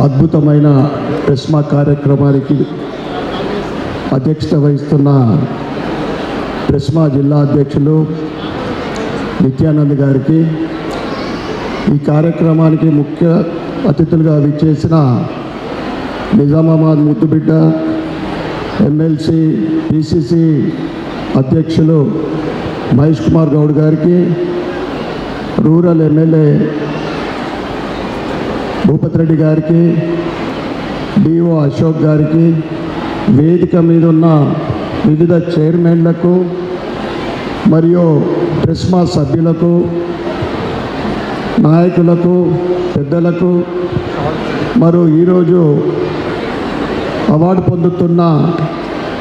అద్భుతమైన ప్రెస్మా కార్యక్రమానికి అధ్యక్షత వహిస్తున్న ప్రెస్మా జిల్లా అధ్యక్షులు నిత్యానంద్ గారికి ఈ కార్యక్రమానికి ముఖ్య అతిథులుగా విచ్చేసిన నిజామాబాద్ ముద్దుబిడ్డ ఎమ్మెల్సీ పిసిసి అధ్యక్షులు మహేష్ కుమార్ గౌడ్ గారికి రూరల్ ఎమ్మెల్యే భూపతి రెడ్డి గారికి డిఓ అశోక్ గారికి వేదిక మీద ఉన్న వివిధ చైర్మన్లకు మరియు ప్రెస్మా సభ్యులకు నాయకులకు పెద్దలకు మరో ఈరోజు అవార్డు పొందుతున్న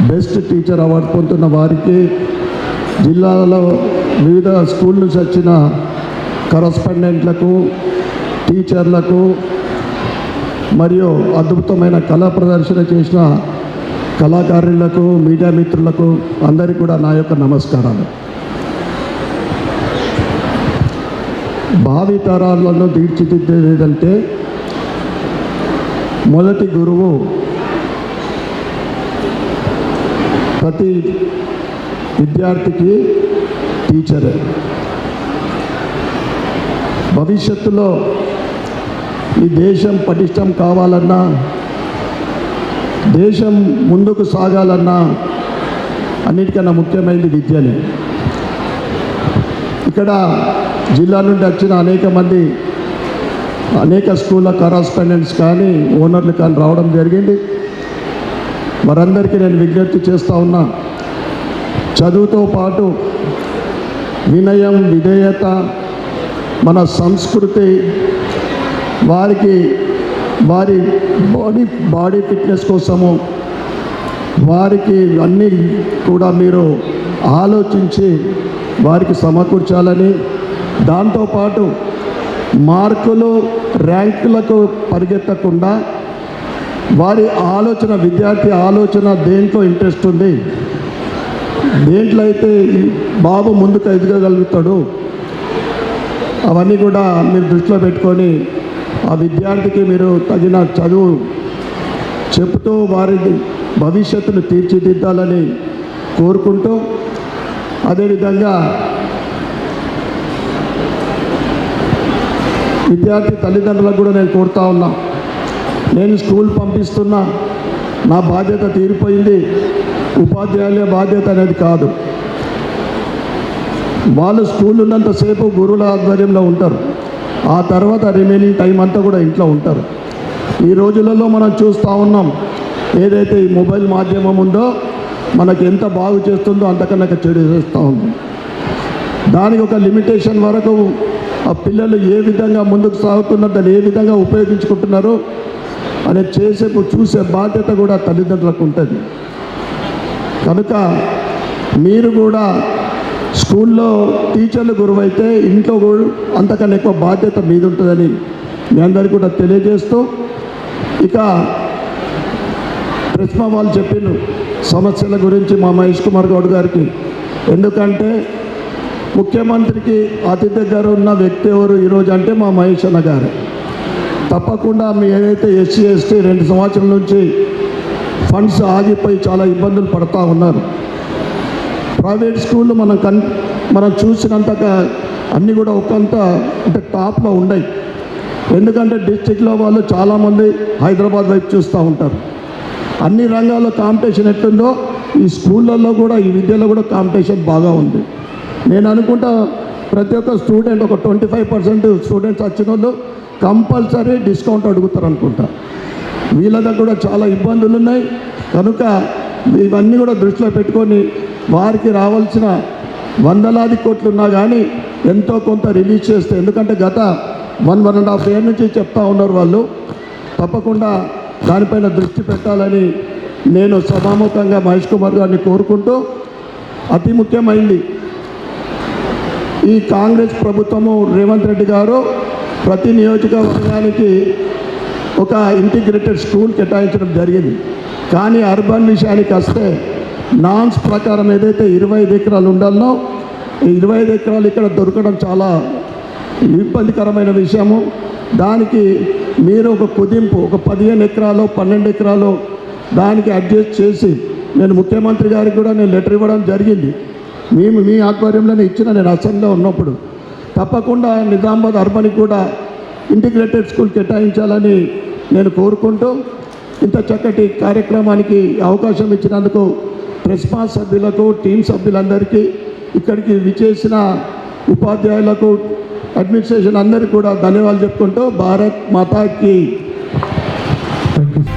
బెస్ట్ టీచర్ అవార్డు పొందుతున్న వారికి జిల్లాలో వివిధ స్కూల్ నుంచి వచ్చిన కరస్పాండెంట్లకు టీచర్లకు మరియు అద్భుతమైన కళా ప్రదర్శన చేసిన కళాకారులకు మీడియా మిత్రులకు అందరికీ కూడా నా యొక్క నమస్కారాలు. భావి తరాలను తీర్చిదిద్దేదంటే మొదటి గురువు ప్రతి విద్యార్థికి టీచరే. భవిష్యత్తులో ఈ దేశం పటిష్టం కావాలన్నా దేశం ముందుకు సాగాలన్నా అన్నిటికన్నా ముఖ్యమైనది విద్యనే. ఇక్కడ జిల్లా నుండి వచ్చిన అనేక మంది అనేక స్కూళ్ళ కరస్పాండెంట్స్ కానీ ఓనర్లు కానీ రావడం జరిగింది. వారందరికీ నేను విజ్ఞప్తి చేస్తూ ఉన్నా చదువుతో పాటు వినయం విధేయత మన సంస్కృతి వారికి వారి బాడీ బాడీ ఫిట్నెస్ కోసము వారికి అన్నీ కూడా మీరు ఆలోచించి వారికి సమకూర్చాలని దాంతోపాటు మార్కులు ర్యాంకులకు పరిగెత్తకుండా వారి ఆలోచన విద్యార్థి ఆలోచన దేంట్లో ఇంట్రెస్ట్ ఉంది? దేంట్లో అయితే బాబు ముందుకు ఎదగగలుగుతాడు? అవన్నీ కూడా మీరు దృష్టిలో పెట్టుకొని ఆ విద్యార్థికి మీరు తగిన చదువు చెప్తూ వారి భవిష్యత్తును తీర్చిదిద్దాలని కోరుకుంటూ అదేవిధంగా విద్యార్థి తల్లిదండ్రులకు కూడా నేను కోరుతా ఉన్నా నేను స్కూల్ పంపిస్తున్నా నా బాధ్యత తీరిపోయింది ఉపాధ్యాయుల బాధ్యత అనేది కాదు. వాళ్ళు స్కూల్ ఉన్నంతసేపు గురువుల ఆధ్వర్యంలో ఉంటారు. ఆ తర్వాత రిమైనింగ్ టైం అంతా కూడా ఇంట్లో ఉంటారు. ఈ రోజులలో మనం చూస్తూ ఉన్నాం ఏదైతే ఈ మొబైల్ మాధ్యమం ఉందో మనకి ఎంత బాగు చేస్తుందో అంతకన్నా చెడు చేస్తూ ఉంది దానికి ఒక లిమిటేషన్ వరకు ఆ పిల్లలు ఏ విధంగా ముందుకు సాగుతున్నారు దాన్ని ఏ విధంగా ఉపయోగించుకుంటున్నారు అనేది చేసే చూసే బాధ్యత కూడా తల్లిదండ్రులకు ఉంటుంది. కనుక మీరు కూడా స్కూల్లో టీచర్లు గురువైతే ఇంట్లో కూడా అంతకన్నా ఎక్కువ బాధ్యత మీద ఉంటుందని మీ అందరికీ కూడా తెలియజేస్తూ ఇక ప్రెస్మా వాళ్ళు చెప్పిన సమస్యల గురించి మా మహేష్ కుమార్ గౌడ్ గారికి. ఎందుకంటే ముఖ్యమంత్రికి అతి దగ్గర ఉన్న వ్యక్తి ఎవరు ఈరోజు అంటే మా మహేష్ అన్న గారు. తప్పకుండా మీ ఏదైతే ఎస్సీ ఎస్టీ రెండు సంవత్సరాల నుంచి ఫండ్స్ ఆగిపోయి చాలా ఇబ్బందులు పడుతూ ఉన్నారు. ప్రైవేట్ స్కూళ్ళు మనం కన్ మనం చూసినంతగా అన్నీ కూడా ఒకంత అంటే టాప్లో ఉన్నాయి ఎందుకంటే డిస్టిక్లో వాళ్ళు చాలామంది హైదరాబాద్ వైపు చూస్తూ ఉంటారు. అన్ని రంగాల్లో కాంపిటీషన్ ఎట్లుందో ఈ స్కూళ్ళల్లో కూడా ఈ విద్యలో కూడా కాంపిటీషన్ బాగా ఉంది. నేను అనుకుంటా ప్రతి ఒక్క స్టూడెంట్ ఒక ట్వంటీ ఫైవ్ పర్సెంట్ స్టూడెంట్స్ వచ్చిన వాళ్ళు కంపల్సరీ డిస్కౌంట్ అడుగుతారు అనుకుంటా వీళ్ళ దగ్గర కూడా చాలా ఇబ్బందులు ఉన్నాయి కనుక ఇవన్నీ కూడా దృష్టిలో పెట్టుకొని వారికి రావాల్సిన వందలాది కోట్లు ఉన్నా కానీ ఎంతో కొంత రిలీజ్ చేస్తే ఎందుకంటే గత one one and half year నుంచి చెప్తా ఉన్నారు వాళ్ళు తప్పకుండా దానిపైన దృష్టి పెట్టాలని నేను సభాముఖంగా మహేష్ కుమార్ గారిని కోరుకుంటూ అతి ముఖ్యమైంది. ఈ కాంగ్రెస్ ప్రభుత్వము రేవంత్ రెడ్డి గారు ప్రతి నియోజకవర్గానికి ఒక ఇంటిగ్రేటెడ్ స్కూల్ కేటాయించడం జరిగింది. కానీ అర్బన్ విషయానికి వస్తే నాన్స్ ప్రకారం ఏదైతే ఇరవై ఐదు ఎకరాలు ఉండాలో ఇరవై ఐదు ఎకరాలు ఇక్కడ దొరకడం చాలా ఇబ్బందికరమైన విషయము. దానికి మీరు ఒక కుదింపు ఒక పదిహేను ఎకరాలు పన్నెండు ఎకరాలు దానికి అడ్జస్ట్ చేసి నేను ముఖ్యమంత్రి గారికి కూడా నేను లెటర్ ఇవ్వడం జరిగింది. మేము మీ ఆధ్వర్యంలోనే ఇచ్చిన నేను అసెంబ్లీలో ఉన్నప్పుడు. తప్పకుండా నిజామాబాద్ అర్బన్కి కూడా ఇంటిగ్రేటెడ్ స్కూల్ కేటాయించాలని నేను కోరుకుంటూ ఇంత చక్కటి కార్యక్రమానికి అవకాశం ఇచ్చినందుకు ప్రెస్మా సభ్యులకు టీం సభ్యులందరికీ ఇక్కడికి విచేసిన ఉపాధ్యాయులకు అడ్మినిస్ట్రేషన్ అందరికీ కూడా ధన్యవాదాలు చెప్పుకుంటూ భారత్ మాతాకి. Thank you